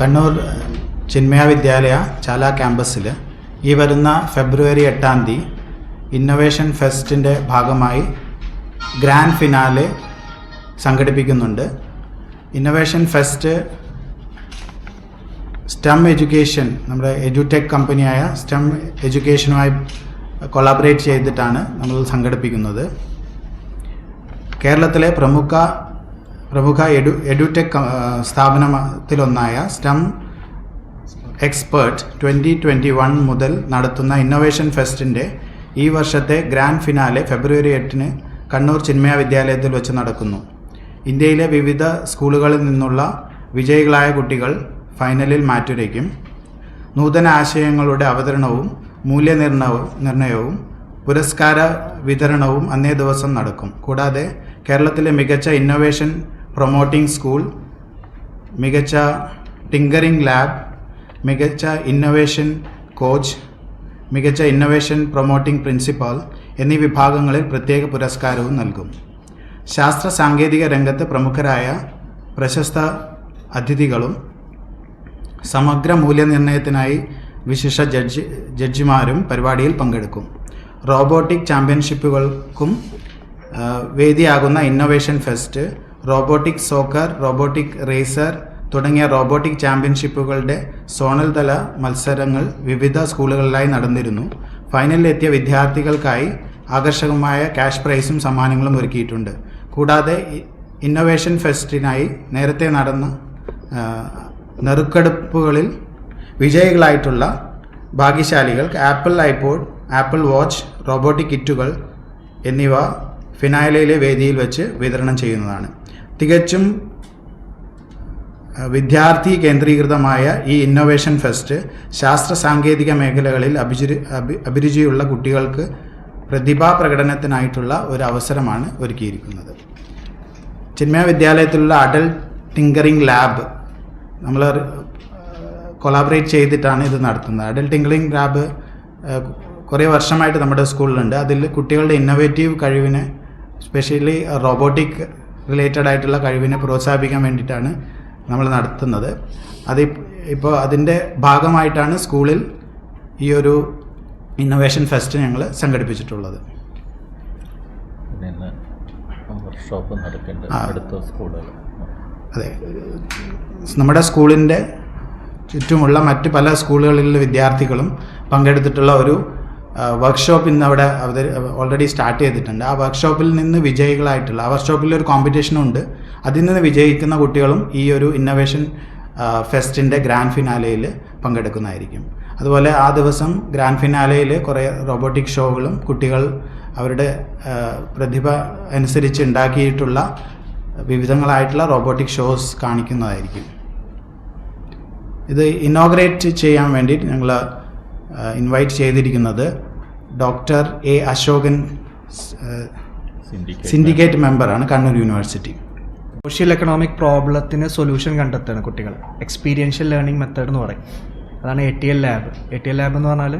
കണ്ണൂർ ചിന്മയ വിദ്യാലയ ചാല ക്യാമ്പസിൽ ഈ വരുന്ന ഫെബ്രുവരി എട്ടാം തീയതി ഇന്നൊവേഷൻ ഫെസ്റ്റിന്റെ ഭാഗമായി ഗ്രാൻഡ് ഫിനാലെ സംഘടിപ്പിക്കുന്നുണ്ട്. ഇന്നൊവേഷൻ ഫെസ്റ്റ് സ്റ്റെം എഡ്യൂക്കേഷൻ നമ്മുടെ എഡ്യൂടെക് കമ്പനിയായ സ്റ്റെം എഡ്യൂക്കേഷനുമായി കൊളാബറേറ്റ് ചെയ്തിട്ടാണ് നമ്മൾ സംഘടിപ്പിക്കുന്നത്. കേരളത്തിലെ പ്രമുഖ പ്രമുഖ എഡു edutech സ്ഥാപനത്തിലൊന്നായ STEM expert twenty twenty one മുതൽ നടത്തുന്ന ഇന്നൊവേഷൻ ഫെസ്റ്റിന്റെ ഈ വർഷത്തെ ഗ്രാൻഡ് ഫിനാലെ ഫെബ്രുവരി എട്ടിന് കണ്ണൂർ ചിന്മയ വിദ്യാലയത്തിൽ വെച്ച് നടക്കുന്നു. ഇന്ത്യയിലെ വിവിധ സ്കൂളുകളിൽ നിന്നുള്ള വിജയികളായ കുട്ടികൾ ഫൈനലിൽ മാറ്റുരയ്ക്കും. നൂതന ആശയങ്ങളുടെ അവതരണവും മൂല്യനിർണയവും നിർണയവും പുരസ്കാര വിതരണവും അന്നേ ദിവസം നടക്കും. കൂടാതെ കേരളത്തിലെ മികച്ച ഇന്നൊവേഷൻ പ്രൊമോട്ടിംഗ് സ്കൂൾ മികച്ച ടിങ്കറിംഗ് ലാബ് മികച്ച ഇന്നൊവേഷൻ കോച്ച് മികച്ച ഇന്നൊവേഷൻ പ്രൊമോട്ടിംഗ് പ്രിൻസിപ്പാൾ എന്നീ വിഭാഗങ്ങളിൽ പ്രത്യേക പുരസ്കാരവും നൽകും. ശാസ്ത്ര സാങ്കേതിക രംഗത്ത് പ്രമുഖരായ പ്രശസ്ത അതിഥികളും സമഗ്ര മൂല്യനിർണയത്തിനായി വിശിഷ്ട ജഡ്ജി ജഡ്ജിമാരും പരിപാടിയിൽ പങ്കെടുക്കും. റോബോട്ടിക് ചാമ്പ്യൻഷിപ്പുകൾക്കും വേദിയാകുന്ന innovation fest robotic soccer robotic racer തുടങ്ങിയ റോബോട്ടിക് ചാമ്പ്യൻഷിപ്പുകളുടെ സോണൽ തല മത്സരങ്ങൾ വിവിധ സ്കൂളുകളിലായി നടന്നിരുന്നു. ഫൈനലിലെത്തിയ വിദ്യാർത്ഥികൾക്കായി ആകർഷകമായ ക്യാഷ് പ്രൈസും സമ്മാനങ്ങളും ഒരുക്കിയിട്ടുണ്ട്. കൂടാതെ ഇന്നോവേഷൻ ഫെസ്റ്റിനായി നേരത്തെ നടന്ന നെറുക്കെടുപ്പുകളിൽ വിജയികളായിട്ടുള്ള ഭാഗ്യശാലികൾക്ക് Apple iPod Apple watch robotic കിറ്റുകൾ എന്നിവ ഫിനാലയിലെ വേദിയിൽ വെച്ച് വിതരണം ചെയ്യുന്നതാണ്. തികച്ചും വിദ്യാർത്ഥി കേന്ദ്രീകൃതമായ ഈ ഇന്നൊവേഷൻ ഫെസ്റ്റ് ശാസ്ത്ര സാങ്കേതിക മേഖലകളിൽ അഭിചുരി അഭിരുചിയുള്ള കുട്ടികൾക്ക് പ്രതിഭാ പ്രകടനത്തിനായിട്ടുള്ള ഒരു അവസരമാണ് ഒരുക്കിയിരിക്കുന്നത്. ചിന്മയ വിദ്യാലയത്തിലുള്ള അഡൽ ടിങ്കറിംഗ് ലാബ് നമ്മൾ കൊളാബറേറ്റ് ചെയ്തിട്ടാണ് ഇത് നടത്തുന്നത്. അഡൽ ടിങ്കറിംഗ് ലാബ് കുറേ വർഷമായിട്ട് നമ്മുടെ സ്കൂളിലുണ്ട്. അതിൽ കുട്ടികളുടെ ഇന്നോവേറ്റീവ് കഴിവിനെ സ്പെഷ്യലി റോബോട്ടിക് റിലേറ്റഡ് ആയിട്ടുള്ള കഴിവിനെ പ്രോത്സാഹിപ്പിക്കാൻ വേണ്ടിയിട്ടാണ് നമ്മൾ നടത്തുന്നത്. അത് ഇപ്പോൾ അതിന്റെ ഭാഗമായിട്ടാണ് സ്കൂളിൽ ഈ ഒരു ഇന്നൊവേഷൻ ഫെസ്റ്റ് ഞങ്ങൾ സംഘടിപ്പിച്ചിട്ടുള്ളത്. വർക്ക്ഷോപ്പ് നടക്കുന്നുണ്ട്. അടുത്ത സ്കൂളുകൾ. അതെ. നമ്മുടെ സ്കൂളിന്റെ ചുറ്റുമുള്ള മറ്റ് പല സ്കൂളുകളിലെ വിദ്യാർത്ഥികളും പങ്കെടുത്തിട്ടുള്ള ഒരു വർക്ക്ഷോപ്പ് ഇന്ന് അവിടെ ഓൾറെഡി സ്റ്റാർട്ട് ചെയ്തിട്ടുണ്ട്. ആ വർക്ക്ഷോപ്പിൽ നിന്ന് വിജയികളായിട്ടുള്ള ആ വർക്ക്ഷോപ്പിൽ ഒരു കോമ്പറ്റീഷനും ഉണ്ട്. അതിൽ നിന്ന് വിജയിക്കുന്ന കുട്ടികളും ഈ ഒരു ഇന്നൊവേഷൻ ഫെസ്റ്റിന്റെ ഗ്രാൻഡ് ഫിനാലയിൽ പങ്കെടുക്കുന്നതായിരിക്കും. അതുപോലെ ആ ദിവസം ഗ്രാൻഡ് ഫിനാലയിൽ കുറേ റോബോട്ടിക് ഷോകളും കുട്ടികൾ അവരുടെ പ്രതിഭ അനുസരിച്ച് ഉണ്ടാക്കിയിട്ടുള്ള വിവിധങ്ങളായിട്ടുള്ള റോബോട്ടിക് ഷോസ് കാണിക്കുന്നതായിരിക്കും. ഇത് ഇനോഗ്രേറ്റ് ചെയ്യാൻ വേണ്ടി ഞങ്ങൾ ഇൻവൈറ്റ് ചെയ്തിരിക്കുന്നത് ഡോക്ടർ എ അശോകൻ സിൻഡിക്കേറ്റ് മെമ്പറാണ് കണ്ണൂർ യൂണിവേഴ്സിറ്റി സോഷ്യൽ എക്കണോമിക് പ്രോബ്ലത്തിന് സൊല്യൂഷൻ കണ്ടെത്തുകയാണ് കുട്ടികൾ. എക്സ്പീരിയൻഷ്യൽ ലേണിംഗ് മെത്തേഡ് എന്ന് പറയും. അതാണ് A T L lab A T L lab എന്ന് പറഞ്ഞാൽ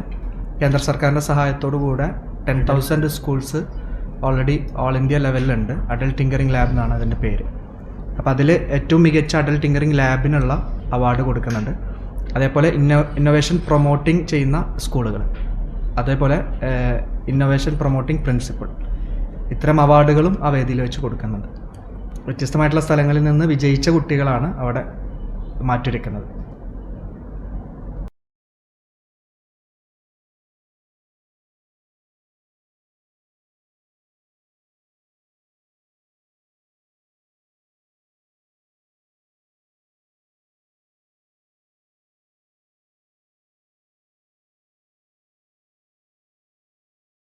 കേന്ദ്ര സർക്കാരിന്റെ സഹായത്തോടു കൂടെ ten thousand schools already all India ലെവലിലുണ്ട് adult tinkering lab എന്നാണ് അതിന്റെ പേര്. അപ്പോൾ അതിൽ ഏറ്റവും മികച്ച അഡൽട്ട് ടിങ്കറിംഗ് ലാബിനുള്ള അവാർഡ് കൊടുക്കുന്നുണ്ട്. അതേപോലെ ഇന്നോ ഇന്നോവേഷൻ പ്രൊമോട്ടിംഗ് ചെയ്യുന്ന സ്കൂളുകൾ അതേപോലെ ഇന്നോവേഷൻ പ്രൊമോട്ടിംഗ് പ്രിൻസിപ്പിൾ ഇത്തരം അവാർഡുകളും ആ വേദിയിൽ വെച്ച് കൊടുക്കുന്നുണ്ട്. വ്യത്യസ്തമായിട്ടുള്ള സ്ഥലങ്ങളിൽ നിന്ന് വിജയിച്ച കുട്ടികളാണ് അവിടെ മാറ്റുരയ്ക്കുന്നത്